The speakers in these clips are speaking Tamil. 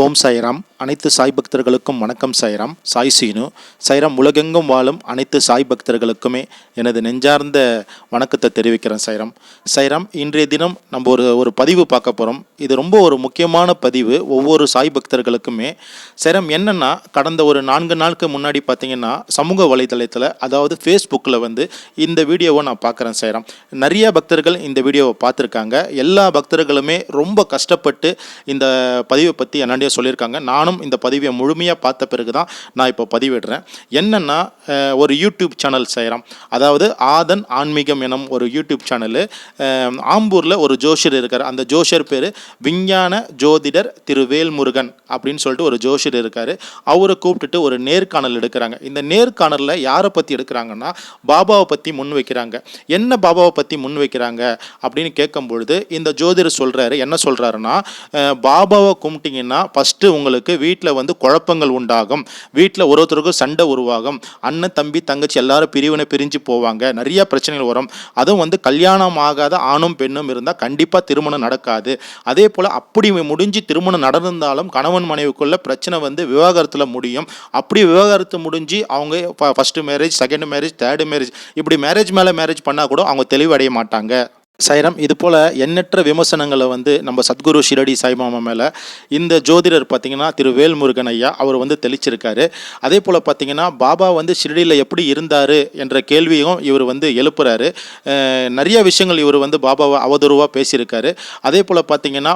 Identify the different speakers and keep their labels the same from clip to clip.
Speaker 1: ஓம் சைராம். அனைத்து சாய் பக்தர்களுக்கும் வணக்கம் சைராம். சாய் சீனு. சைராம் உலகெங்கும் வாழும் அனைத்து சாய் பக்தர்களுக்குமே எனது நெஞ்சார்ந்த வணக்கத்தை தெரிவிக்கிறேன் சைராம். சைராம் இன்றைய தினம் நம்ம ஒரு ஒரு பதிவு பார்க்க போகிறோம் இது ரொம்ப ஒரு முக்கியமான பதிவு. ஒவ்வொரு சாய் பக்தர்களுக்குமே. சைராம் என்னென்னா கடந்த ஒரு நான்கு நாளுக்கு முன்னாடி பார்த்தீங்கன்னா சமூக வலைதளத்தில் அதாவது ஃபேஸ்புக்கில் வந்து இந்த வீடியோவை நான் பார்க்குறேன் சைராம். நிறைய பக்தர்கள் இந்த வீடியோவை பார்த்துருக்காங்க. எல்லா பக்தர்களுமே ரொம்ப கஷ்டப்பட்டு இந்த பதிவை பற்றி என்னண்டிய சொல்லியிருக்காங்க. நானும் இந்த பதிவை முழுமையாக பார்த்த பிறகு தான் நான் இப்போ பதிவிடுறேன். என்னென்னா ஒரு யூடியூப் சேனல் செய்கிறோம் அதாவது ஆதன் ஆன்மீகம் எனும் ஒரு யூடியூப் சேனலு. ஆம்பூரில் ஒரு ஜோஷியர் இருக்கார். அந்த ஜோஷியர் பேர் விஞ்ஞான ஜோதிடர் திரு வேல்முருகன் அப்படின்னு சொல்லிட்டு ஒரு ஜோஷியர் இருக்கார். அவரை கூப்பிட்டுட்டு ஒரு நேர்காணல் எடுக்கிறாங்க. இந்த நேர்காணலில் யாரை பற்றி எடுக்கிறாங்கன்னா பாபாவை பற்றி முன் வைக்கிறாங்க. என்ன பாபாவை பற்றி முன் வைக்கிறாங்க அப்படின்னு கேட்கும் பொழுது இந்த ஜோதிடர் சொல்கிறாரு என்ன சொல்கிறாருன்னா பாபாவை கும்பிட்டிங்கன்னா ஃபஸ்ட்டு உங்களுக்கு வீட்டில் வந்து குழப்பங்கள் உண்டாகும். வீட்டில் ஒரு ஒருத்தருக்கும் சண்டை உருவாகும். அண்ணன் தம்பி தங்கச்சி எல்லாரும் பிரிவினை பிரிஞ்சு போவாங்க. நிறைய பிரச்சனைகள் வரும். அதுவும் வந்து கல்யாணம் ஆகாத ஆணும் பெண்ணும் இருந்தால் கண்டிப்பாக திருமணம் நடக்காது. அதே போல் அப்படி முடிஞ்சு திருமணம் நடந்திருந்தாலும் கணவன் மனைவிக்குள்ள பிரச்சனை வந்து விவாகரத்தில் முடியும். அப்படி விவாகரத்து முடிஞ்சு அவங்க first marriage second marriage third marriage இப்படி மேரேஜ் மேலே மேரேஜ் பண்ணால் கூட அவங்க தெளிவடைய மாட்டாங்க. சைரம். இது போல் எண்ணற்ற விமர்சனங்களை வந்து நம்ம சத்குரு ஷிரடி சாய்மாமா மேலே இந்த ஜோதிடர் பார்த்திங்கன்னா திரு வேல்முருகன் ஐயா அவர் வந்து தெளிச்சிருக்காரு. அதே போல் பார்த்தீங்கன்னா பாபா வந்து ஷிரடியில் எப்படி இருந்தார் என்ற கேள்வியும் இவர் வந்து எழுப்புறாரு. நிறைய விஷயங்கள் இவர் வந்து பாபாவை அவதூறுவாக பேசியிருக்காரு. அதே போல் பார்த்திங்கன்னா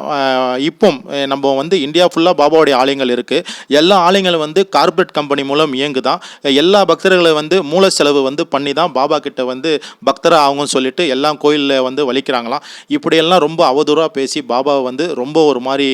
Speaker 1: இப்போ நம்ம வந்து இந்தியா ஃபுல்லாக பாபாவுடைய ஆலயங்கள் இருக்குது எல்லா ஆலயங்களும் வந்து கார்ப்பரேட் கம்பெனி மூலம் இயங்குதான். எல்லா பக்தர்களை வந்து மூல செலவு வந்து பண்ணி தான் பாபா கிட்ட வந்து பக்தராக ஆகும்னு சொல்லிட்டு எல்லா கோயிலில் வந்து வலிக்கிறாங்களாம் இப்படியெல்லாம் ரொம்ப அவதூறாக பேசி பாபாவை வந்து ரொம்ப ஒரு மாதிரி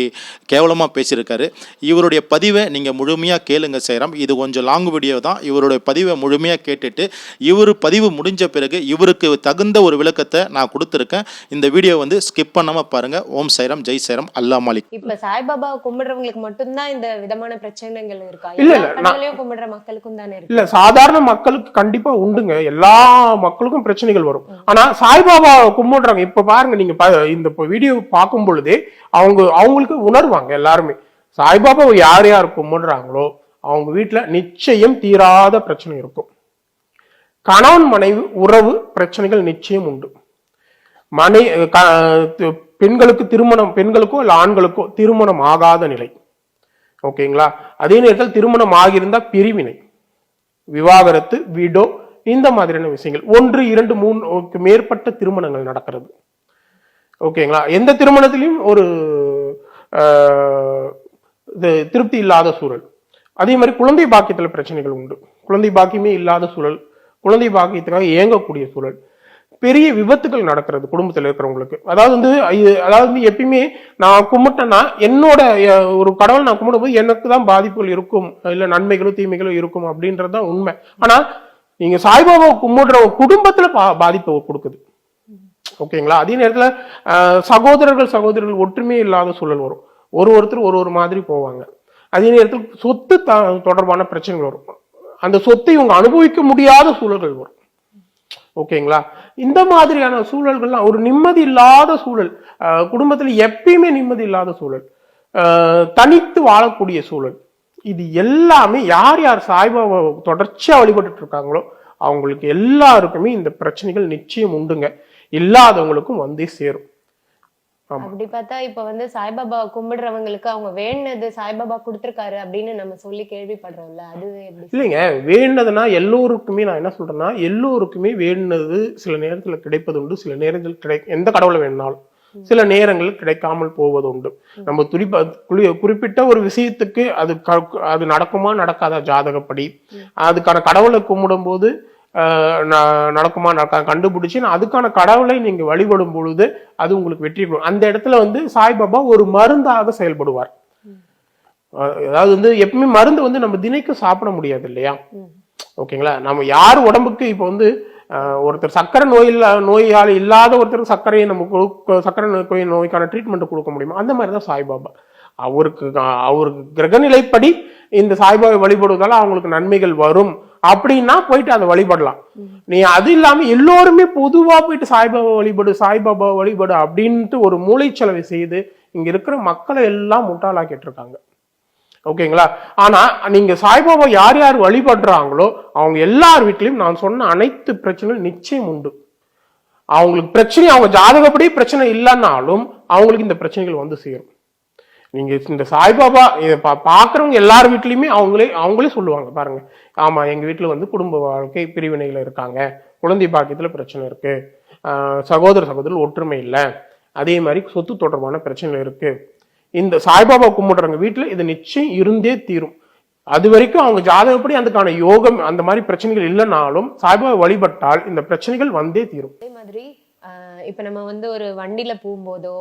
Speaker 1: கேவலமாக பேசியிருக்காரு. இவருடைய பதிவை நீங்கள் முழுமையாக கேளுங்க செய்கிறோம் இது கொஞ்சம் லாங் வீடியோ தான். இவருடைய பதிவை முழுமையாக கேட்டுட்டு இவர் பதிவு முடிஞ்ச பிறகு இவருக்கு தகுந்த ஒரு விளக்கத்தை நான் கொடுத்துருக்கேன். இந்த வீடியோ வந்து ஸ்கிப் பண்ணாமல் பாருங்கள் ஓம் சைரம் ஜெய் சைரம் அல்லா மாலிக்.
Speaker 2: இப்ப சாய்பாபா கும்பிடுறவங்களுக்கு மட்டும்தான் இந்த விதமான பிரச்சனைகள் இருக்கா?
Speaker 3: இல்ல,
Speaker 2: கும்பிடுற மக்களுக்கும் தானே இருக்கு?
Speaker 3: இல்ல சாதாரண மக்களுக்கு கண்டிப்பா உண்டுங்க. எல்லா மக்களுக்கும் பிரச்சனைகள் வரும். ஆனா சாய்பாபா கும்பிடுறாங்க இப்ப பாருங்க நீங்க இந்த வீடியோ பார்க்கும் பொழுதே அவங்க அவங்களுக்கு உணர்வாங்க எல்லாருமே. சாய்பாபா யார் யார் கும்பிடுறாங்களோ அவங்க வீட்டுல நிச்சயம் தீராத பிரச்சனை இருக்கும். கணவன் மனைவி உறவு பிரச்சனைகள் நிச்சயம் உண்டு. மனை பெண்களுக்கு திருமணம் பெண்களுக்கோ இல்ல ஆண்களுக்கோ திருமணம் ஆகாத நிலை. ஓகேங்களா? அதே நேரத்தில் திருமணம் ஆகியிருந்தா பிரிவினை. விவாகரத்து வீடோ இந்த மாதிரியான விஷயங்கள். ஒன்று இரண்டு மூணுக்கு மேற்பட்ட திருமணங்கள் நடக்கிறது. ஓகேங்களா எந்த திருமணத்திலையும் ஒரு ஆஹ், இது திருப்தி இல்லாத சூழல். அதே மாதிரி குழந்தை பாக்கியத்துல பிரச்சனைகள் உண்டு. குழந்தை பாக்கியமே இல்லாத சூழல். குழந்தை பாக்கியத்துக்காக இயங்கக்கூடிய சூழல். பெரிய விபத்துகள் நடக்கிறது குடும்பத்தில் இருக்கிறவங்களுக்கு. அதாவது வந்து அதாவது வந்து எப்பயுமே நான் கும்பிட்டேன்னா என்னோட ஒரு கடவுள் நான் கும்பிடும்போது எனக்கு தான் பாதிப்புகள் இருக்கும். இல்ல நன்மைகளும் தீமைகளும் இருக்கும் அப்படின்றது தான் உண்மை. ஆனா நீங்க சாய்பாபா கும்பிடுற குடும்பத்துல பா- பாதிப்பை கொடுக்குது. ஓகேங்களா? அதே நேரத்துல சகோதரர்கள் சகோதரர்கள் ஒற்றுமையே இல்லாத சூழல் வரும். ஒரு ஒருத்தர் ஒரு ஒரு மாதிரி போவாங்க. அதே நேரத்தில் சொத்து த- தொடர்பான பிரச்சனைகள் வரும். அந்த சொத்தை இவங்க அனுபவிக்க முடியாத சூழல்கள் வரும். ஓகேங்களா? இந்த மாதிரியான சூழல்கள்லாம் ஒரு நிம்மதி இல்லாத சூழல் குடும்பத்தில் எப்பயுமே நிம்மதி இல்லாத சூழல் தனித்து வாழக்கூடிய சூழல். இது எல்லாமே யார் யார் சாய்பாபா தொடர்ச்சியா வழிபட்டுட்டு இருக்காங்களோ அவங்களுக்கு எல்லாருக்குமே இந்த பிரச்சனைகள் நிச்சயம் உண்டுங்க. இல்லாதவங்களுக்கும் வந்தே சேரும்.
Speaker 2: அப்படி பார்த்தா இப்ப வந்து சாய்பாபா கும்பிடுறவங்களுக்கு அவங்க வேணுனது சாய்பாபா கொடுத்திருக்காரு அப்படின்னு நம்ம சொல்லி கேள்விப்படுறோம்ல அது
Speaker 3: இல்லைங்க வேண்டதுன்னா எல்லோருக்குமே நான் என்ன சொல்றேன்னா எல்லோருக்குமே வேண்டினது சில நேரத்துல கிடைப்பது உண்டு சில நேரத்தில் கிடை எந்த கடவுளை வேணாலும் சில நேரங்களில் கிடைக்காமல் போவது உண்டு நம்ம துடிப்ப குறி- குறிப்பிட்ட ஒரு விஷயத்துக்கு அது அது நடக்குமா நடக்காதா ஜாதகப்படி. அதுக்கான கடவுளை கும்பிடும் போது ஆஹ், ந- நடக்குமா நடக்கா கண்டுபிடிச்சு அதுக்கான கடவுளை நீங்க வழிபடும் பொழுது அது உங்களுக்கு வெற்றி கொடுக்கும் அந்த இடத்துல வந்து சாய்பாபா ஒரு மருந்தாக செயல்படுவார். அதாவது வந்து எப்பவுமே மருந்து வந்து நம்ம தினைக்கும் சாப்பிட முடியாது இல்லையா. ஓகேங்களா? நம்ம யார் உடம்புக்கு இப்போ வந்து ஒருத்தர் சக்கரை நோய் இல்ல நோயாளி இல்லாத ஒருத்தர் சர்க்கரையை நம்ம கொடுக்க சக்கரை நோய் நோய்க்கான ட்ரீட்மெண்ட் கொடுக்க முடியுமா? அந்த மாதிரி தான் சாய்பாபா. அவருக்கு அவருக்கு கிரகநிலைப்படி இந்த சாய்பாபா வழிபடுவதால அவங்களுக்கு நன்மைகள் வரும். அப்படின்னா போயிட்டு அதை வழிபடலாம். நீ அது இல்லாம எல்லோருமே பொதுவா போயிட்டு சாய்பாபா வழிபடு சாய்பாபா வழிபடு அப்படின்ட்டு ஒரு மூளைச்சலவை செய்து இங்க இருக்கிற மக்களை எல்லாம் முட்டாளாக்கிட்டு இருக்காங்க. ஓகேங்களா? ஆனா நீங்க சாய்பாபா யார் யார் வழிபடுறாங்களோ அவங்க எல்லார் வீட்லயும் நான் சொன்ன அனைத்து பிரச்சனையும் நிச்சயம் உண்டு. அவங்களுக்கு பிரச்சனை அவங்க ஜாதகப்படி பிரச்சனை இல்லைன்னாலும் அவங்களுக்கு இந்த பிரச்சனைகள் வந்து சேரும். நீங்க இந்த சாய்பாபா இதை பா பார்க்குறவங்க எல்லார் வீட்லையுமே அவங்களே அவங்களே சொல்லுவாங்க பாருங்க. ஆமா எங்க வீட்டில் வந்து குடும்ப வாழ்க்கை பிரிவினைகள் இருக்காங்க. குழந்தை பாக்கியத்தில் பிரச்சனை இருக்கு. சகோதர சகோதரர் ஒற்றுமை இல்லை. அதே மாதிரி சொத்து தொடர்பான பிரச்சனைகள் இருக்குது இந்த சாய்பாபா கும்பிடுறவங்க வீட்டுல இது நிச்சயம் இருந்தே தீரும். அது வரைக்கும் அவங்க ஜாதகப்படி அதுக்கான யோகம் அந்த மாதிரி பிரச்சனைகள் இல்லைனாலும் சாய்பாபா வழிபட்டால் இந்த பிரச்சனைகள் வந்தே தீரும்.
Speaker 2: அதே மாதிரி ஆஹ் இப்ப நம்ம வந்து ஒரு வண்டியில போகும்போதோ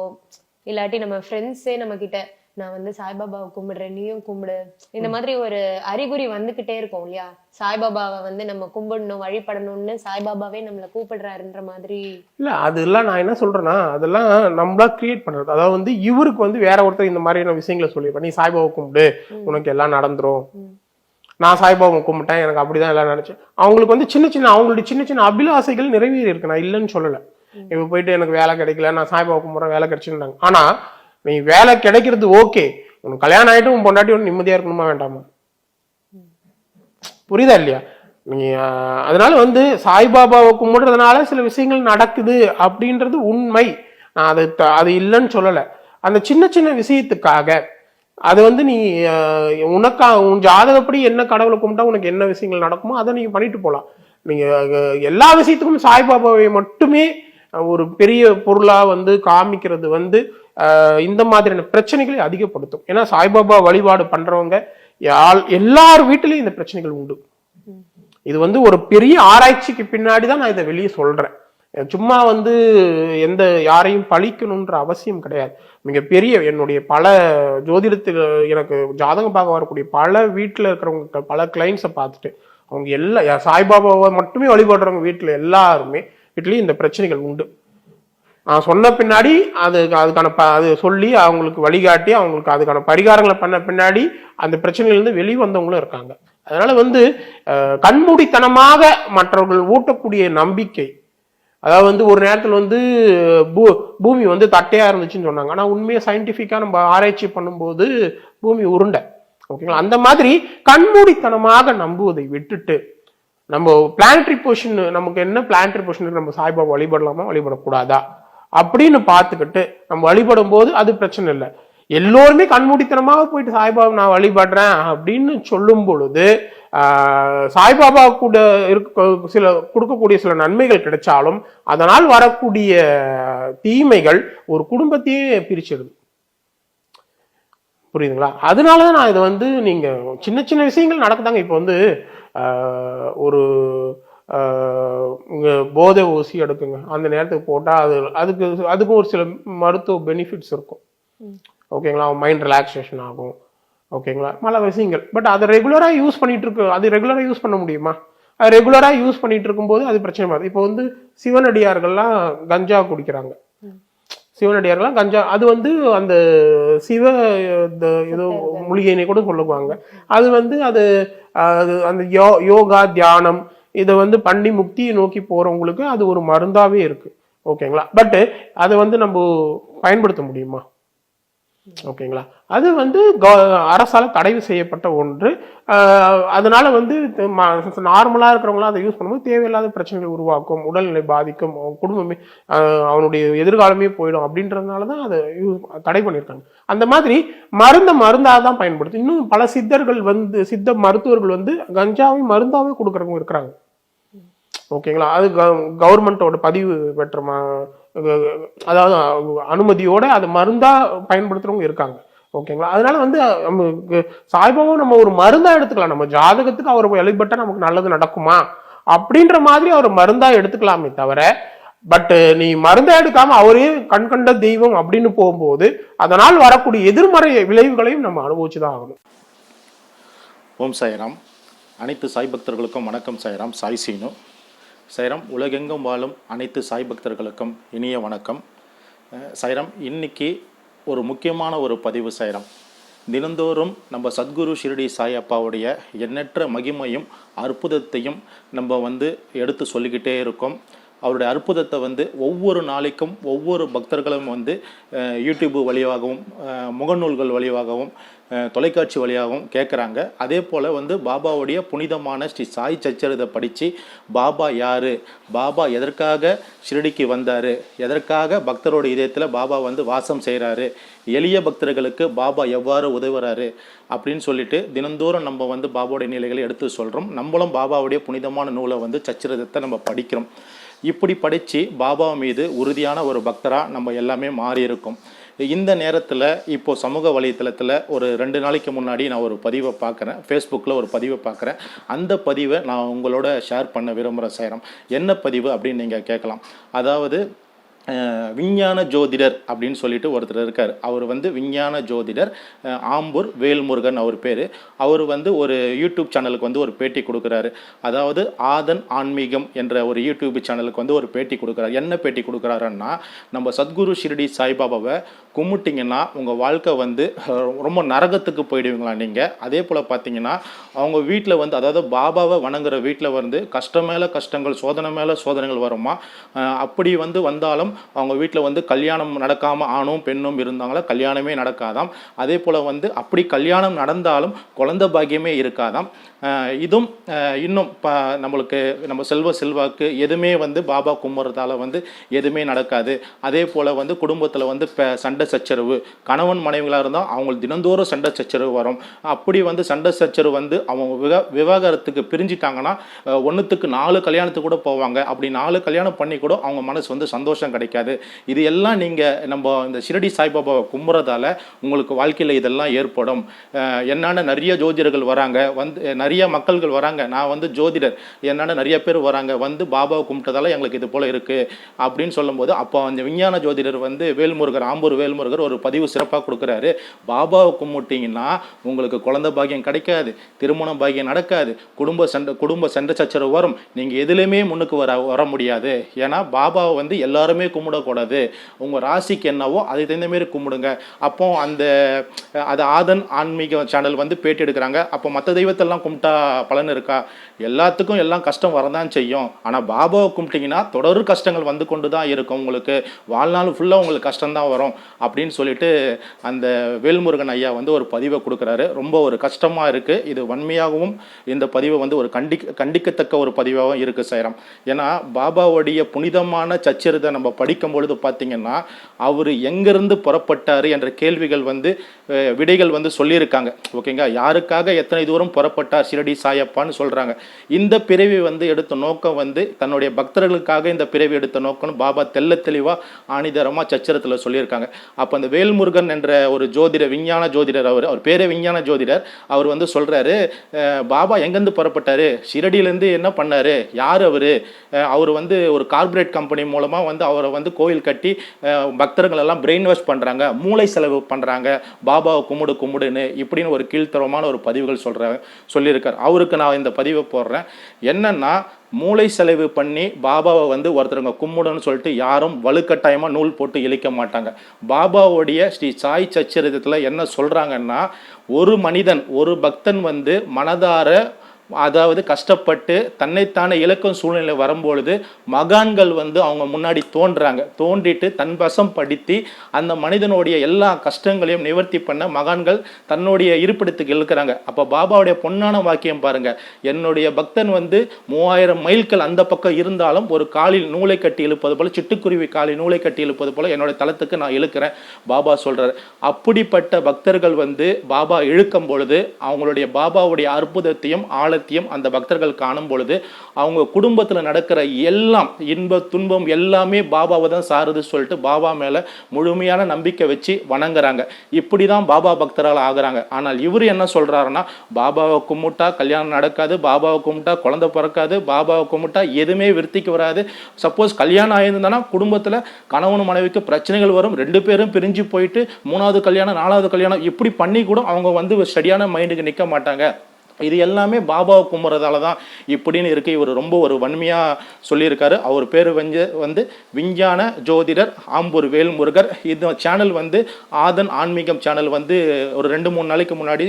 Speaker 2: இல்லாட்டி நம்ம ஃப்ரெண்ட்ஸே நம்ம கிட்ட நான் வந்து சாய்பாபாவை கும்பிடுறேன் நீயும் கும்பிடு. இந்த மாதிரி ஒரு அறிகுறி வந்துகிட்டே இருக்கும் இல்லையா? சாய்பாபாவை வந்து நம்ம கும்பிடணும் வழிபடணும்னு சாய்பாபாவே நம்மளை கூப்பிடுறாருன்ற மாதிரி.
Speaker 3: இல்ல அதெல்லாம் நான் என்ன சொல்றேன்னா அதெல்லாம் நம்மளா கிரியேட் பண்றது. அதாவது வந்து இவருக்கு வந்து வேற ஒருத்தர் இந்த மாதிரியான விஷயங்களை சொல்லியிருப்பேன் நீ சாய்பாபா கும்பிடு உனக்கு எல்லாம் நடந்துரும். நான் சாய்பாபா கும்பிட்டேன் எனக்கு அப்படிதான் எல்லாம் நினைச்சேன் அவங்களுக்கு வந்து சின்ன சின்ன அவங்களுடைய சின்ன சின்ன அபிலாசைகள் நிறைவேறி இருக்கு நான் இல்லைன்னு சொல்லல. இப்ப போயிட்டு எனக்கு வேலை கிடைக்கல நான் சாய்பாபா கும்பிட்றேன் வேலை கிடைச்சுட்டாங்க ஆனா நீ வேலை கிடைக்கிறது ஓகே. உனக்கு கல்யாணம் ஆகிட்டு உன் பொண்டாட்டி ஒன்று நிம்மதியாக இருக்கணுமா வேண்டாமா? புரியுதா இல்லையா? நீ அதனால வந்து சாய்பாபாவை கும்பிடுறதுனால சில விஷயங்கள் நடக்குது அப்படின்றது உண்மை. நான் அது த- அது இல்லைன்னு சொல்லலை. அந்த சின்ன சின்ன விஷயத்துக்காக அது வந்து நீ உனக்கா உன் ஜாதகப்படி என்ன கடவுளை கும்பிட்டா உனக்கு என்ன விஷயங்கள் நடக்குமோ அதை நீங்கள் பண்ணிட்டு போகலாம் நீங்கள் எல்லா விஷயத்துக்கும் சாய்பாபாவை மட்டுமே ஒரு பெரிய பொருளாக வந்து காமிக்கிறது வந்து இந்த மாதிரியான பிரச்சனைகளை அதிகப்படுத்தும். ஏன்னா சாய்பாபா வழிபாடு பண்றவங்க யாழ் எல்லார் வீட்டிலையும் இந்த பிரச்சனைகள் உண்டு. இது வந்து ஒரு பெரிய ஆராய்ச்சிக்கு பின்னாடி தான் நான் இதை வெளியே சொல்றேன். சும்மா வந்து எந்த யாரையும் பழிக்கணுன்ற அவசியம் கிடையாது. மிகப்பெரிய என்னுடைய பல ஜோதிடத்தில் எனக்கு ஜாதகம் பார்க்க வரக்கூடிய பல வீட்டில் இருக்கிறவங்க பல கிளைண்ட்ஸை பார்த்துட்டு அவங்க எல்லா சாய்பாபாவை மட்டுமே வழிபடுறவங்க வீட்டில் எல்லாருமே வீட்லேயும் இந்த பிரச்சனைகள் உண்டு. நான் சொன்ன பின்னாடி அது அதுக்கான ப அது சொல்லி அவங்களுக்கு வழிகாட்டி அவங்களுக்கு அதுக்கான பரிகாரங்களை பண்ண பின்னாடி அந்த பிரச்சனையிலேருந்து வெளியே வந்தவங்களும் இருக்காங்க. அதனால வந்து கண்மூடித்தனமாக மற்றவர்கள் ஊட்டக்கூடிய நம்பிக்கை அதாவது வந்து ஒரு நேரத்தில் வந்து பூ பூமி வந்து தட்டையாக இருந்துச்சுன்னு சொன்னாங்க. ஆனால் உண்மையை சயின்டிஃபிக்காக நம்ம ஆராய்ச்சி பண்ணும்போது பூமி உருண்டை. ஓகேங்களா? அந்த மாதிரி கண்மூடித்தனமாக நம்புவதை விட்டுட்டு நம்ம பிளானட்ரி பொசிஷன் நமக்கு என்ன பிளானட்ரி பொசிஷன் நம்ம சாய்பாபா வழிபடலாமா? வழிபடக்கூடாதா? அப்படின்னு பார்த்துக்கிட்டு நம்ம வழிபடும் போது அது பிரச்சனை இல்லை. எல்லோருமே கண்மூடித்தனமாக போயிட்டு சாய்பாபா நான் வழிபடுறேன் அப்படின்னு சொல்லும் பொழுது சாய்பாபா கூட இருக்க சில கொடுக்கக்கூடிய சில நன்மைகள் கிடைச்சாலும் அதனால் வரக்கூடிய தீமைகள் ஒரு குடும்பத்தையே பிரிச்சிடுது புரியுதுங்களா? அதனால தான் நான் இதை வந்து நீங்கள் சின்ன சின்ன விஷயங்கள் நடக்குதாங்க. இப்போ வந்து ஒரு போதை ஊசி எடுக்குங்க. அந்த நேரத்துக்கு போட்டா அது அதுக்கு அதுக்கும் ஒரு சில மருத்துவ பெனிஃபிட்ஸ் இருக்கும். ஓகேங்களா? மைண்ட் ரிலாக்ஸேஷன் ஆகும். ஓகேங்களா? பல விஷயங்கள் பட் அதை ரெகுலரா யூஸ் பண்ணிட்டு இருக்கு. அது ரெகுலரா யூஸ் பண்ண முடியுமா? அது ரெகுலரா யூஸ் பண்ணிட்டு இருக்கும்போது அது பிரச்சனை வருது. இப்போ வந்து சிவனடியார்கள்லாம் கஞ்சா குடிக்கிறாங்க. சிவனடியார்கள்லாம் கஞ்சா அது வந்து அந்த சிவ ஏதோ மூலிகைனை கூட சொல்லுவாங்க. அது வந்து அது அது அந்த யோ யோகா தியானம் இதை வந்து பண்ணி முக்தியை நோக்கி போறவங்களுக்கு அது ஒரு மருந்தாவே இருக்கு. ஓகேங்களா? பட் அதை வந்து நம்ம பயன்படுத்த முடியுமா? ஓகேங்களா? அது வந்து கவ- அரசால தடை செய்யப்பட்ட ஒன்று. அதனால வந்து நார்மலா இருக்கிறவங்களாம் அதை யூஸ் பண்ணும்போது தேவையில்லாத பிரச்சனைகள் உருவாக்கும் உடல்நிலை பாதிக்கும் குடும்பமே அவனுடைய எதிர்காலமே போயிடும் அப்படின்றதுனால தான் அதை யூஸ் தடை பண்ணியிருக்காங்க. அந்த மாதிரி மருந்த மருந்தாக தான் பயன்படுத்தும். இன்னும் பல சித்தர்கள் வந்து சித்த மருத்துவர்கள் வந்து கஞ்சாவை மருந்தாவே கொடுக்குறவங்க இருக்கிறாங்க. ஓகேங்களா? அது கவர்மெண்ட்டோட பதிவு பெற்ற அதாவது அனுமதியோட அது மருந்தா பயன்படுத்துறவங்க இருக்காங்க. ஓகேங்களா? அதனால வந்து நமக்கு சாய்பாபா நம்ம ஒரு மருந்தா எடுத்துக்கலாம். நம்ம ஜாதகத்துக்கு அவர் வழிபட்டா நமக்கு நல்லது நடக்குமா? அப்படின்ற மாதிரி அவர் மருந்தா எடுத்துக்கலாமே தவிர பட் நீ மருந்தா எடுக்காம அவரே கண்கண்ட தெய்வம் அப்படின்னு போகும்போது அதனால் வரக்கூடிய எதிர்மறை விளைவுகளையும் நம்ம அனுபவிச்சுதான் ஆகணும்.
Speaker 1: ஓம் சாய்ராம். அனைத்து சாய் பக்தர்களுக்கும் வணக்கம் சாய்ராம். சாய் சீனு. சைரம் உலகெங்கும் வாழும் அனைத்து சாய் பக்தர்களுக்கும் இனிய வணக்கம். சைரம் இன்னைக்கு ஒரு முக்கியமான ஒரு பதிவு சைரம். தினந்தோறும் நம்ம சத்குரு ஷிரடி சாய் அப்பாவுடைய எண்ணற்ற மகிமையும் அற்புதத்தையும் நம்ம வந்து எடுத்து சொல்லிக்கிட்டே இருக்கோம். அவருடைய அற்புதத்தை வந்து ஒவ்வொரு நாளைக்கும் ஒவ்வொரு பக்தர்களும் வந்து யூடியூப் வழியாகவும் முகநூல்கள் வழியாகவும் தொலைக்காட்சி வழியாகவும் கேட்குறாங்க அதே போல் வந்து பாபாவுடைய புனிதமான ஸ்ரீ சாய் சச்சரிதை படித்து பாபா யார்? பாபா எதற்காக ஷிரடிக்கு வந்தார்? எதற்காக பக்தரோட இதயத்தில் பாபா வந்து வாசம் செய்கிறாரு எளிய பக்தர்களுக்கு பாபா எவ்வாறு உதவுறாரு? அப்படின்னு சொல்லிட்டு தினந்தோறும் நம்ம வந்து பாபாவுடைய நிலைகளை எடுத்து சொல்கிறோம் நம்மளும் பாபாவுடைய புனிதமான நூலை வந்து சச்சரிதத்தை நம்ம படிக்கிறோம். இப்படி படித்து பாபா மீது உறுதியான ஒரு பக்தராக நம்ம எல்லாமே மாறியிருக்கோம் இந்த நேரத்தில் இப்போது சமூக வலைத்தளத்தில் ஒரு ரெண்டு நாளைக்கு முன்னாடி நான் ஒரு பதிவை பார்க்குறேன் ஃபேஸ்புக்கில் ஒரு பதிவை பார்க்குறேன் அந்த பதிவை நான் உங்களோட ஷேர் பண்ண விரும்புகிற சேரம். என்ன பதிவு அப்படின்னு நீங்கள் கேட்கலாம். அதாவது விஞ்ஞான ஜோதிடர் அப்படின்னு சொல்லிட்டு ஒருத்தர் இருக்கார். அவர் வந்து விஞ்ஞான ஜோதிடர் ஆம்பூர் வேல்முருகன் அவர் பேர். அவர் வந்து ஒரு யூடியூப் சேனலுக்கு வந்து ஒரு பேட்டி கொடுக்குறாரு. அதாவது ஆதன் ஆன்மீகம் என்ற ஒரு யூடியூப் சேனலுக்கு வந்து ஒரு பேட்டி கொடுக்குறாரு. என்ன பேட்டி கொடுக்குறாருன்னா நம்ம சத்குரு ஷிரடி சாய்பாபாவை கும்பிட்டிங்கன்னா உங்கள் வாழ்க்கை வந்து ரொம்ப நரகத்துக்கு போயிடுவீங்களா நீங்கள் அதே போல் பார்த்தீங்கன்னா அவங்க வீட்டில் வந்து அதாவது பாபாவை வணங்குற வீட்டில் வந்து கஷ்டம் மேலே கஷ்டங்கள் சோதனை மேலே சோதனைகள் வருமா? அப்படி வந்து வந்தாலும் அவங்க வீட்டில் வந்து கல்யாணம் நடக்காமல் ஆணும் பெண்ணும் இருந்தாங்களா கல்யாணமே நடக்காதாம். அதே போல் வந்து அப்படி கல்யாணம் நடந்தாலும் குழந்தை பாக்கியமே இருக்காதாம். இதுவும் இன்னும் ப நம்மளுக்கு நம்ம செல்வ செல்வாக்கு எதுவுமே வந்து பாபா கும்பிட்றதால வந்து எதுவுமே நடக்காது. அதே போல் வந்து குடும்பத்தில் வந்து இப்போ சண்டை சச்சரவு கணவன் மனைவிகளாக இருந்தால் அவங்களுக்கு தினந்தோறும் சண்டை சச்சரவு வரும். அப்படி வந்து சண்டை சச்சரவு வந்து அவங்க விவ விவாகரத்துக்கு பிரிஞ்சிட்டாங்கன்னா ஒன்றுத்துக்கு நாலு கல்யாணத்துக்கு கூட போவாங்க. அப்படி நாலு கல்யாணம் பண்ணி கூட அவங்க மனசு வந்து சந்தோஷம் கிடைக்கும் கிடைக்காது. இது எல்லாம் நீங்கள் நம்ம இந்த ஷிரடி சாய்பாபாவை கும்புறதால உங்களுக்கு வாழ்க்கையில் இதெல்லாம் ஏற்படும். என்னென்ன என்னான நிறைய ஜோதிடர்கள் வராங்க. வந்து நிறைய மக்கள்கள் வராங்க. நான் வந்து ஜோதிடர். என்னான நிறைய பேர் வராங்க. வந்து பாபாவை கும்பிட்டதால எங்களுக்கு இது போல் இருக்குது அப்படின்னு சொல்லும்போது அப்போ அந்த விஞ்ஞான ஜோதிடர் வந்து வேல்முருகர் ஆம்பூர் வேல்முருகர் ஒரு பதிவு சிறப்பாக கொடுக்குறாரு. பாபாவை கும்பிட்டீங்கன்னா உங்களுக்கு குழந்தை பாக்கியம் கிடைக்காது. திருமண பாக்கியம் நடக்காது. குடும்ப சண்டை குடும்ப சண்டை சச்சரவு வரும். நீங்கள் எதுலேயுமே முன்னுக்கு வர வர முடியாது. ஏன்னா பாபாவை வந்து எல்லாருமே கும்பிடக்கூடாது. உங்கள் ராசிக்கு என்னவோ அதுக்கு தகுந்தமாரி கும்பிடுங்க. அப்போ அந்த அது ஆதன் ஆன்மீக சேனல் வந்து பேட்டி எடுக்கிறாங்க. அப்போ மற்ற தெய்வத்தெல்லாம் கும்பிட்டா பலன் இருக்கா? எல்லாத்துக்கும் எல்லாம் கஷ்டம் வரதான் செய்யும். ஆனால் பாபாவை கும்பிட்டிங்கன்னா தொடர் கஷ்டங்கள் வந்து கொண்டு தான் இருக்கும் உங்களுக்கு. வாழ்நாள் ஃபுல்லாக உங்களுக்கு கஷ்டம் தான் வரும் அப்படின்னு சொல்லிட்டு அந்த வேல்முருகன் ஐயா வந்து ஒரு பதிவை கொடுக்குறாரு. ரொம்ப ஒரு கஷ்டமாக இருக்குது இது வன்மையாகவும் இந்த பதிவை வந்து ஒரு கண்டி கண்டிக்கத்தக்க ஒரு பதிவாகவும் இருக்குது சேரம் ஏன்னா பாபாவுடைய புனிதமான சச்சரிதை நம்ம படிக்கும் பொழுது பார்த்தீங்கன்னா அவர் எங்கேருந்து புறப்பட்டார் என்ற கேள்விகள் வந்து விடைகள் வந்து சொல்லியிருக்காங்க. ஓகேங்க யாருக்காக எத்தனை தூரம் புறப்பட்டார் ஷிரடி சாயப்பான்னு சொல்கிறாங்க இந்த பிறவி வந்து எடுத்த நோக்கம் வந்து தன்னுடைய பக்தர்களுக்காக இந்த பிறவி எடுத்த நோக்கம்னு பாபா தெல்ல தெளிவாக ஆணிதரமாக சச்சரத்தில் சொல்லியிருக்காங்க. அப்போ அந்த வேல்முருகன் என்ற ஒரு ஜோதிடர் விஞ்ஞான ஜோதிடர் அவர் அவர் பேரே விஞ்ஞான ஜோதிடர் அவர் வந்து சொல்கிறாரு பாபா எங்கேருந்து புறப்பட்டார்? ஷிரடியிலேருந்து என்ன பண்ணார்? யார் அவர்? அவர் வந்து ஒரு கார்ப்பரேட் கம்பெனி மூலமாக வந்து அவர் வந்து கோயில் கட்டி பக்தர்கள் எல்லாம் பிரெயின் வாஷ் பண்ணுறாங்க மூளை செலவு பண்ணுறாங்க பாபாவை கும்பிடு கும்பிடுன்னு இப்படின்னு ஒரு கீழ்த்தரமான ஒரு பதிவுகள் சொல்கிறாங்க சொல்லியிருக்கார். அவருக்கு நான் இந்த பதிவை போடுறேன். என்னென்னா மூளை செலவு பண்ணி பாபாவை வந்து ஒருத்தருங்க கும்பிடுன்னு சொல்லிட்டு யாரும் வலுக்கட்டாயமாக நூல் போட்டு இழிக்க மாட்டாங்க. பாபாவுடைய ஸ்ரீ சாய் சச்சரிதத்தில் என்ன சொல்கிறாங்கன்னா ஒரு மனிதன் ஒரு பக்தன் வந்து மனதார அதாவது கஷ்டப்பட்டு தன்னைத்தானே இலக்கம் சூழ்நிலை வரும்பொழுது மகான்கள் வந்து அவங்க முன்னாடி தோன்றாங்க. தோன்றிட்டு தன் வசம் படுத்தி அந்த மனிதனுடைய எல்லா கஷ்டங்களையும் நிவர்த்தி பண்ண மகான்கள் தன்னுடைய இருப்பிடத்துக்கு இழுக்கிறாங்க. அப்போ பாபாவுடைய பொன்னான வாக்கியம் பாருங்க. என்னுடைய பக்தன் வந்து மூவாயிரம் மைல்கள் அந்த பக்கம் இருந்தாலும் ஒரு காலில் நூலை கட்டி இழுப்பது போல சிட்டுக்குருவி காலில் நூலை கட்டி இழுப்பது போல என்னுடைய தளத்துக்கு நான் இழுக்கிறேன் பாபா சொல்றாரு. அப்படிப்பட்ட பக்தர்கள் வந்து பாபா இழுக்கும் பொழுது அவங்களுடைய பாபாவுடைய அற்புதத்தையும் ஆழத்தையும் அந்த பக்தர்கள் காணும் பொழுது அவங்க குடும்பத்தில் நடக்கிற எல்லாம் இன்ப துன்பம் எல்லாமே பாபாவை தான் சாருது சொல்லிட்டு பாபா மேலே முழுமையான நம்பிக்கை வச்சு வணங்குறாங்க. இப்படி தான் பாபா பக்தரால் ஆகுறாங்க. ஆனால் இவர் என்ன சொல்கிறாருன்னா பாபாவை கும்பிட்டா கல்யாணம் நடக்காது பாபாவை கும்பிட்டா குழந்தை பிறக்காது பாபாவை கும்பிட்டா எதுவுமே விருத்திக்கு வராது. சப்போஸ் கல்யாணம் ஆயிருந்தனா குடும்பத்தில் கணவன் மனைவிக்கு பிரச்சனைகள் வரும் ரெண்டு பேரும் பிரிஞ்சு போயிட்டு மூணாவது கல்யாணம் நாலாவது கல்யாணம் இப்படி பண்ணி கூட அவங்க வந்து சரியான மைண்டுக்கு நிற்க மாட்டாங்க. இது எல்லாமே பாபாவை கும்புறதால தான் இப்படின்னு இருக்கு. இவர் ரொம்ப ஒரு வன்மையாக சொல்லியிருக்காரு. அவர் பேர் வந்து வந்து விஞ்ஞான ஜோதிடர் ஆம்பூர் வேல்முருகர். இந்த சேனல் வந்து ஆதன் ஆன்மீகம் சேனல் வந்து ஒரு ரெண்டு மூணு நாளைக்கு முன்னாடி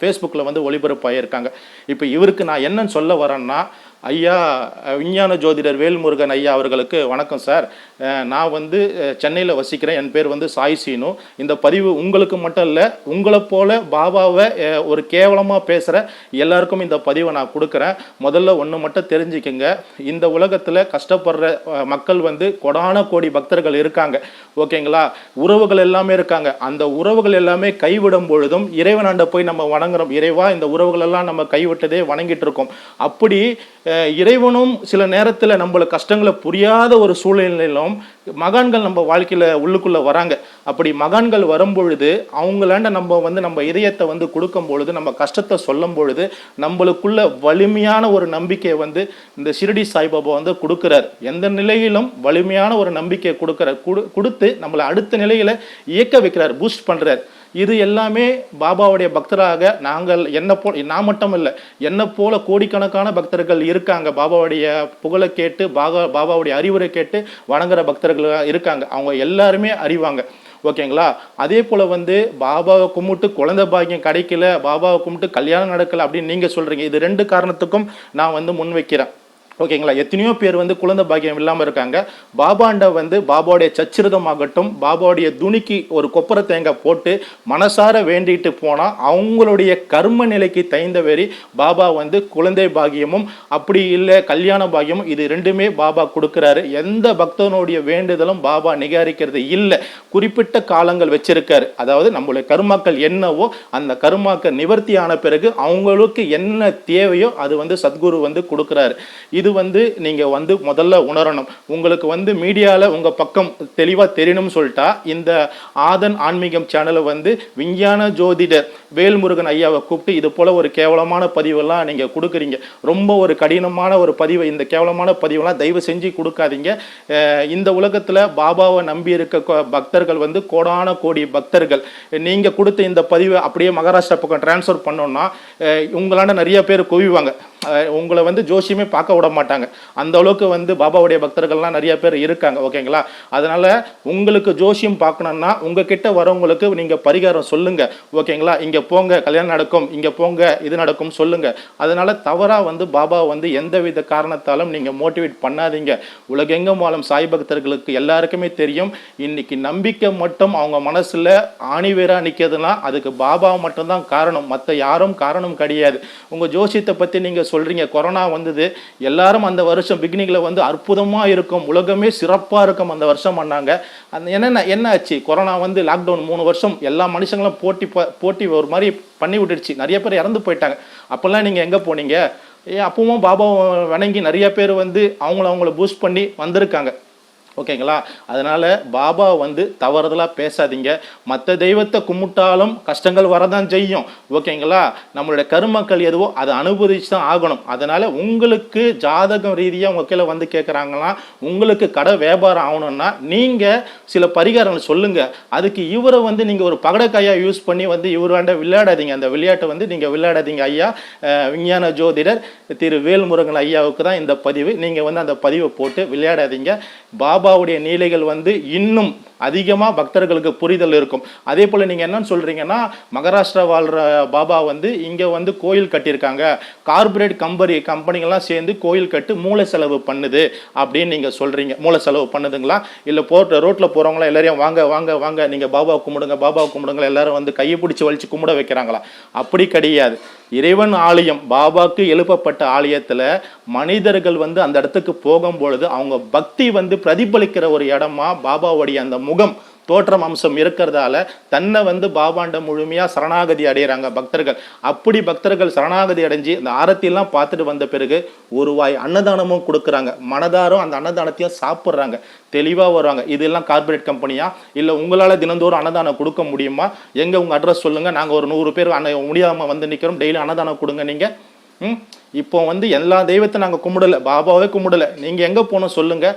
Speaker 1: ஃபேஸ்புக்கில் வந்து ஒளிபரப்பாயிருக்காங்க. இப்போ இவருக்கு நான் என்னன்னு சொல்ல வரேன்னா ஐயா விஞ்ஞான ஜோதிடர் வேல்முருகன் ஐயா அவர்களுக்கு வணக்கம் சார். நான் வந்து சென்னையில் வசிக்கிறேன். என் பேர் வந்து சாய் சீனு. இந்த பதிவு உங்களுக்கு மட்டும் இல்லை உங்களை போல பாபாவை ஒரு கேவலமாக பேசுகிற எல்லாருக்கும் இந்த பதிவை நான் கொடுக்குறேன். முதல்ல ஒன்று மட்டும் தெரிஞ்சுக்கங்க. இந்த உலகத்தில் கஷ்டப்படுற மக்கள் வந்து கொடான கோடி பக்தர்கள் இருக்காங்க. ஓகேங்களா? உறவுகள் எல்லாமே இருக்காங்க. அந்த உறவுகள் எல்லாமே கைவிடும் பொழுதும் இறைவனாண்ட போய் நம்ம வணங்குறோம். இறைவா இந்த உறவுகளெல்லாம் நம்ம கைவிட்டதே வணங்கிட்டு இருக்கோம். அப்படி இறைவனும் சில நேரத்தில் நம்மள கஷ்டங்களை புரியாத ஒரு சூழ்நிலையிலும் மகான்கள் நம்ம வாழ்க்கையில் உள்ளுக்குள்ளே வராங்க. அப்படி மகான்கள் வரும் பொழுது அவங்களாண்ட நம்ம வந்து நம்ம இதயத்தை வந்து கொடுக்கும் பொழுது நம்ம கஷ்டத்தை சொல்லும் பொழுது நம்மளுக்குள்ள வலிமையான ஒரு நம்பிக்கையை வந்து இந்த ஷிரடி சாய்பாபா வந்து கொடுக்குறார். எந்த நிலையிலும் வலிமையான ஒரு நம்பிக்கையை கொடுக்குறார் கொடு- கொடுத்து நம்மளை அடுத்த நிலையில் இயக்க வைக்கிறார் பூஸ்ட் பண்ணுறார் இது எல்லாமே பாபாவுடைய பக்தராக நாங்கள் என்னை போ நான் மட்டும் இல்லை என்னை போல கோடிக்கணக்கான பக்தர்கள் இருக்காங்க. பாபாவுடைய புகழை கேட்டு பாபா பாபாவுடைய அறிவுரை கேட்டு வணங்குற பக்தர்கள் இருக்காங்க. அவங்க எல்லாருமே அறிவாங்க. ஓகேங்களா? அதே போல் வந்து பாபாவை கும்பிட்டு குழந்தை பாக்கியம் கிடைக்கல பாபாவை கும்பிட்டு கல்யாணம் நடக்கல அப்படின்னு நீங்கள் சொல்கிறீங்க இது ரெண்டு காரணத்துக்கும் நான் வந்து முன்வைக்கிறேன். ஓகேங்களா? எத்தனையோ பேர் வந்து குழந்தை பாக்கியம் இல்லாமல் இருக்காங்க. பாபாண்ட வந்து பாபாவுடைய சச்சிரதமாகட்டும் பாபாவுடைய துணிக்கு ஒரு கொப்பரை தேங்காய் போட்டு மனசார வேண்டிட்டு போனால் அவங்களுடைய கர்ம நிலைக்கு தைந்த வெறி பாபா வந்து குழந்தை பாகியமும் அப்படி இல்லை கல்யாண பாக்கியமும் இது ரெண்டுமே பாபா கொடுக்குறாரு. எந்த பக்தனுடைய வேண்டுதலும் பாபா நிகாரிக்கிறது இல்லை. குறிப்பிட்ட காலங்கள் வச்சிருக்காரு. அதாவது நம்மளுடைய கருமாக்கள் என்னவோ அந்த கருமாக்கள் நிவர்த்தி ஆன பிறகு அவங்களுக்கு என்ன தேவையோ அது வந்து சத்குரு வந்து கொடுக்குறாரு. இது இது வந்து நீங்கள் வந்து முதல்ல உணரணும். உங்களுக்கு வந்து மீடியாவில் உங்கள் பக்கம் தெளிவாக தெரியணும்னு சொல்லிட்டா இந்த ஆதன் ஆன்மீகம் சேனலை வந்து விஞ்ஞான ஜோதிடர் வேல்முருகன் ஐயாவை கூப்பிட்டு இது போல் ஒரு கேவலமான பதிவெல்லாம் நீங்கள் கொடுக்குறீங்க. ரொம்ப ஒரு கடினமான ஒரு பதிவை. இந்த கேவலமான பதிவெல்லாம் தயவு செஞ்சு கொடுக்காதீங்க. இந்த உலகத்தில் பாபாவை நம்பி இருக்க பக்தர்கள் வந்து கோடான கோடி பக்தர்கள். நீங்கள் கொடுத்த இந்த பதிவை அப்படியே மகாராஷ்டிரா பக்கம் டிரான்ஸ்ஃபர் பண்ணோன்னா உங்களால் நிறைய பேர் குவிவாங்க. உங்களை வந்து ஜோஷியமே பார்க்க விட மாட்டாங்க. அந்த அளவுக்கு வந்து பாபாவுடைய பக்தர்கள்லாம் நிறைய பேர் இருக்காங்க ஓகேங்களா? அதனால உங்களுக்கு ஜோஷியம் பார்க்கணும்னா உங்ககிட்ட வரவங்களுக்கு நீங்கள் பரிகாரம் சொல்லுங்க ஓகேங்களா? இங்கே போங்க கல்யாணம் நடக்கும் இங்கே போங்க இது நடக்கும் சொல்லுங்க. அதனால தவறாக வந்து பாபா வந்து எந்தவித காரணத்தாலும் நீங்கள் மோட்டிவேட் பண்ணாதீங்க. உலகெங்கும் வாழும் சாய் பக்தர்களுக்கு எல்லாருக்குமே தெரியும் இன்னைக்கு நம்பிக்கை மட்டும் அவங்க மனசில் ஆணிவேராக நிற்கிறதுனா அதுக்கு பாபா மட்டும்தான் காரணம். மற்ற யாரும் காரணம் கிடையாது. உங்கள் ஜோசியத்தை பற்றி நீங்கள் சொல்கிறீங்க கொரோனா வந்தது எல்லாரும் அந்த வருஷம் பிகினிங்கில் வந்து அற்புதமாக இருக்கும் உலகமே சிறப்பாக இருக்கும் அந்த வருஷம் பண்ணாங்க. அந்த என்னென்ன என்ன ஆச்சு? கொரோனா வந்து லாக்டவுன் மூணு வருஷம் எல்லா மனுஷங்களும் போட்டி ப- போட்டி ஒரு மாதிரி பண்ணி விட்டுடுச்சு. நிறைய பேர் இறந்து போயிட்டாங்க. அப்போல்லாம் நீங்கள் எங்கே போனீங்க? ஏன் அப்பவும் பாபாவை வணங்கி நிறைய பேர் வந்து அவங்கள அவங்கள பூஸ்ட் பண்ணி வந்திருக்காங்க. ஓகேங்களா? அதனால் பாபா வந்து தவறுதலாக பேசாதீங்க. மற்ற தெய்வத்தை கும்பிட்டாலும் கஷ்டங்கள் வரதான் செய்யும். ஓகேங்களா? நம்மளுடைய கருமக்கள் எதுவோ அதை அனுபவிச்சு தான் ஆகணும். அதனால் உங்களுக்கு ஜாதகம் ரீதியாக உங்கள் கீழே வந்து கேட்குறாங்களாம் உங்களுக்கு கடை வியாபாரம் ஆகணும்னா நீங்கள் சில பரிகாரங்கள் சொல்லுங்கள் அதுக்கு இவரை வந்து நீங்கள் ஒரு பகடக்காயாக யூஸ் பண்ணி வந்து இவராண்ட விளையாடாதீங்க. அந்த விளையாட்டை வந்து நீங்கள் விளையாடாதீங்க ஐயா. விஞ்ஞான ஜோதிடர் திரு வேல்முருகன் ஐயாவுக்கு தான் இந்த பதிவு. நீங்கள் வந்து அந்த பதிவை போட்டு விளையாடாதீங்க. பாபா பாபாவுடைய நீலைகள் வந்து இன்னும் அதிகமாக பக்தர்களுக்கு புரிதல் இருக்கும். அதே போல் நீங்கள் என்னன்னு சொல்கிறீங்கன்னா மகாராஷ்டிரா வாழ்கிற பாபா வந்து இங்கே வந்து கோயில் கட்டியிருக்காங்க. கார்ப்பரேட் கம்பெனி கம்பெனிகள்லாம் சேர்ந்து கோயில் கட்டு மூல செலவு பண்ணுது அப்படின்னு நீங்கள் சொல்கிறீங்க மூல செலவு பண்ணுதுங்களா? இல்லை போட்ட ரோட்டில் போகிறவங்களாம் எல்லாரையும் வாங்க வாங்க வாங்க நீங்கள் பாபா கும்பிடுங்க பாபா கும்பிடுங்க எல்லாரும் வந்து கையை பிடிச்சி வலிச்சு கும்பிட வைக்கிறாங்களா? அப்படி கிடையாது. இறைவன் ஆலயம் பாபாக்கு எழுப்பப்பட்ட ஆலயத்தில் மனிதர்கள் வந்து அந்த இடத்துக்கு போகும்பொழுது அவங்க பக்தி வந்து பிரதிபலிக்கிற ஒரு இடமா பாபாவுடைய அந்த முகம் தோற்றம் அம்சம் இருக்கிறதால தன்னை வந்து பாபாண்ட முழுமையாக சரணாகதி அடைகிறாங்க பக்தர்கள். அப்படி பக்தர்கள் சரணாகதி அடைஞ்சு இந்த ஆரத்தியெல்லாம் பார்த்துட்டு வந்த பிறகு ஒரு வாய் அன்னதானமும் கொடுக்குறாங்க. மனதாரும் அந்த அன்னதானத்தையும் சாப்பிட்றாங்க. தெளிவாக வருவாங்க. இதெல்லாம் கார்ப்பரேட் கம்பெனியா? இல்லை உங்களால் தினந்தோறும் அன்னதானம் கொடுக்க முடியுமா? எங்கே உங்கள் அட்ரஸ் சொல்லுங்கள் நாங்கள் ஒரு நூறு பேர் அன்ன முடியாமல் வந்து நிற்கிறோம் டெய்லி அன்னதானம் கொடுங்க நீங்கள் இப்போ வந்து எல்லா தெய்வத்தை நாங்கள் கும்பிடல. பாபாவே கும்பிடல. நீங்கள் எங்கே போகணும் சொல்லுங்கள்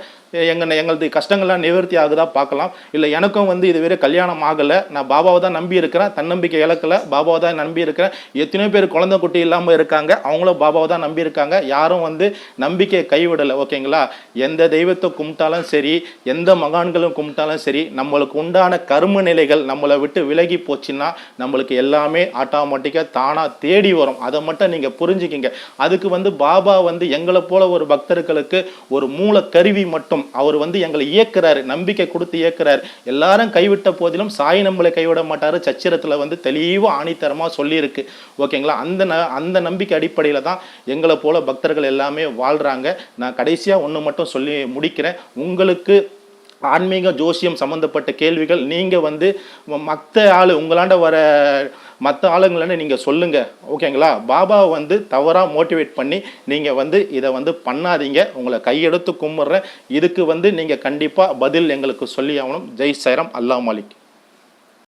Speaker 1: எங்கள் எங்களது கஷ்டங்கள்லாம் நிவர்த்தி ஆகுதா பார்க்கலாம். இல்லை எனக்கும் வந்து இதுவரை கல்யாணம் ஆகலை. நான் பாபாவை தான் நம்பி இருக்கிறேன். தன்னம்பிக்கை இழக்கல. பாபாவை தான் நம்பி இருக்கிறேன். எத்தனையோ பேர் குழந்தை குட்டி இல்லாமல் இருக்காங்க. அவங்களும் பாபாவை தான் நம்பி இருக்காங்க. யாரும் வந்து நம்பிக்கையை கைவிடலை ஓகேங்களா? எந்த தெய்வத்தை கும்பிட்டாலும் சரி எந்த மகான்களும் கும்பிட்டாலும் சரி நம்மளுக்கு உண்டான கர்ம நிலைகள் நம்மளை விட்டு விலகி போச்சுன்னா நம்மளுக்கு எல்லாமே ஆட்டோமேட்டிக்காக தானாக தேடி வரும். அதை மட்டும் நீங்கள் புரிஞ்சுக்கிங்க. அதுக்கு வந்து பாபா வந்து எங்களை போல ஒரு பக்தர்களுக்கு ஒரு மூல கருவி மட்டும் அவர் வந்து எங்களை இயக்குறாரு நம்பிக்கை கொடுத்து இயக்குறாரு. எல்லாரும் கைவிட்ட போதிலும் சாய் நம்மளை கைவிட மாட்டாரு. சச்சிரத்தில் வந்து தெளிவாக ஆணித்தரமாக சொல்லியிருக்கு. ஓகேங்களா? அந்த ந அந்த நம்பிக்கை அடிப்படையில் தான் எங்களை போல பக்தர்கள் எல்லாமே வாழ்கிறாங்க நான் கடைசியாக ஒன்று மட்டும் சொல்லி முடிக்கிறேன். உங்களுக்கு ஆன்மீக ஜோசியம் சம்மந்தப்பட்ட கேள்விகள் நீங்கள் வந்து மற்ற ஆள் உங்களாண்ட வர மற்ற ஆளுங்களன்னு நீங்கள் சொல்லுங்கள் ஓகேங்களா? பாபாவை வந்து தவறாக மோட்டிவேட் பண்ணி நீங்கள் வந்து இதை வந்து பண்ணாதீங்க. உங்களை கையெடுத்து கும்பிட்றேன். இதுக்கு வந்து நீங்கள் கண்டிப்பாக பதில் எங்களுக்கு சொல்லி ஆகணும். ஜெய் சைரம் அல்லா மாலிக்.